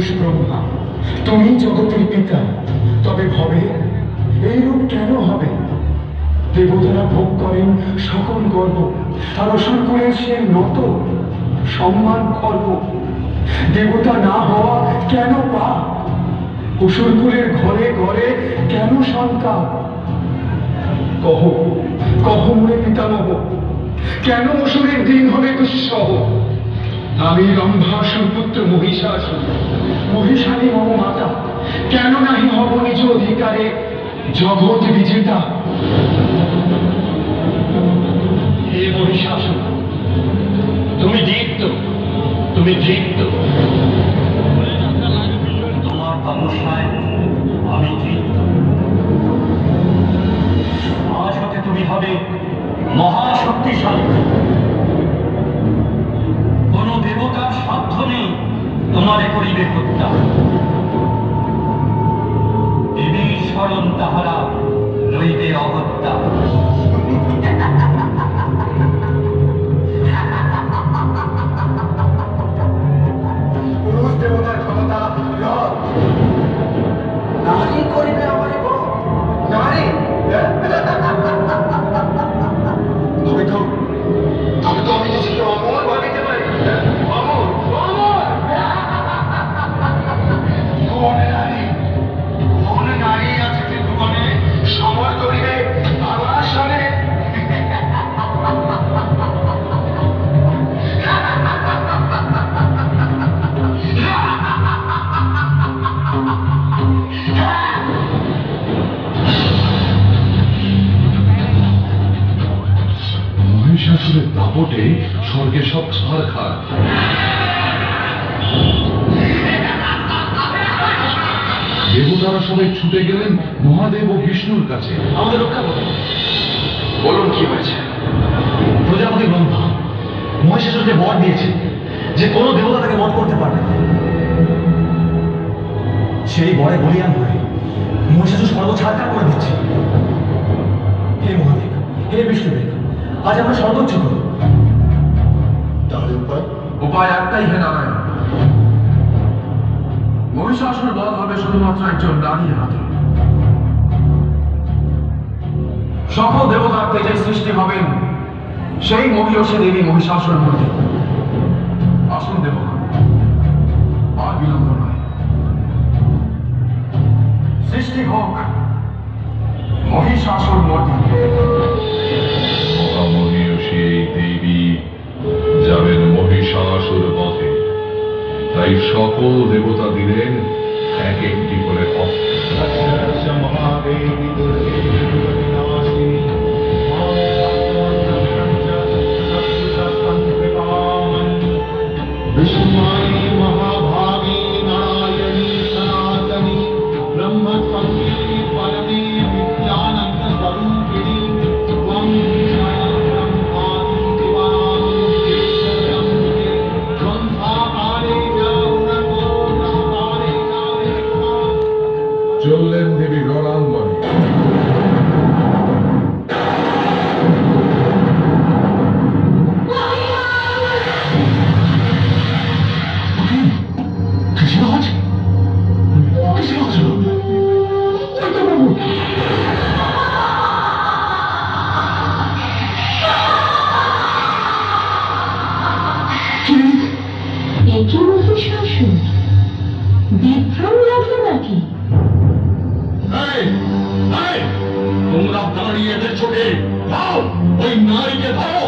পিতৃপুরুষ ব্রহ্মা তুমি জগতের পিতা, তবে ভবে এই রূপ কেন হবে? দেবতারা ভোগ করেন সকল গর্ব আর অসুর করেন সে নত সম্মান খর্ব দেবতা না হওয়া কেন পা অসুরকুলের ঘরে ঘরে কেন শঙ্কা? কহ কহ মনে পিতামহ, কেন অসুরের দিন হবে দুঃসহ? আমি রম্ভাসুর পুত্র মহিষাসুর। মহিষানি মম মাতা, কেন নাহি হব নিজ অধিকারে জগৎ বিজেতা? হে মহিষাসুর, তুমি দীপ্ত তুমি দীপ্ত। তোমার তমস্যায় আমি তৃপ্ত আজ হতে তুমি হবে মহাশক্তিশালী। তোমারে করিবে হত্যা মহিষাসুরের দাপটে স্বর্গে সব ছাড় খার দেবতারা সবাই ছুটে গেলেন মহাদেব ও বিষ্ণুর কাছে। আমাদের রক্ষা করো বলুন কি হয়েছে? প্রজাপতি ব্রহ্মা মহিষাসুরকে বর দিয়েছে যে কোনো দেবতা তাকে বধ করতে পারবে। সেই বরে বলিয়ান হয়ে মহিষাসুর স্বর্গ ছাড়কার করে দিচ্ছে। হে মহাদেব, হে বিষ্ণুদেব আজ আমরা সর্বোচ্চ করো তাহলে উপায়? উপায় একটাই হে নারায়ণ। মহিষাসুর বধ হবে শুধুমাত্র একজন নারীর হাতে। সকল দেবতার তেজের সৃষ্টি হবেন সেই মহিষী দেবী মহিষাসুর মূর্তি আসুন দেবতা আর বিলম্ব নয়। সৃষ্টি হোক মহিষাসুর মূর্তি তাই সকল দেবতা দিলেন এক একটি করে অস্ত্র চললেন দেবী গলাম দাঁড়িয়ে এদের চোখে। দাও ওই নারীকে ধরো।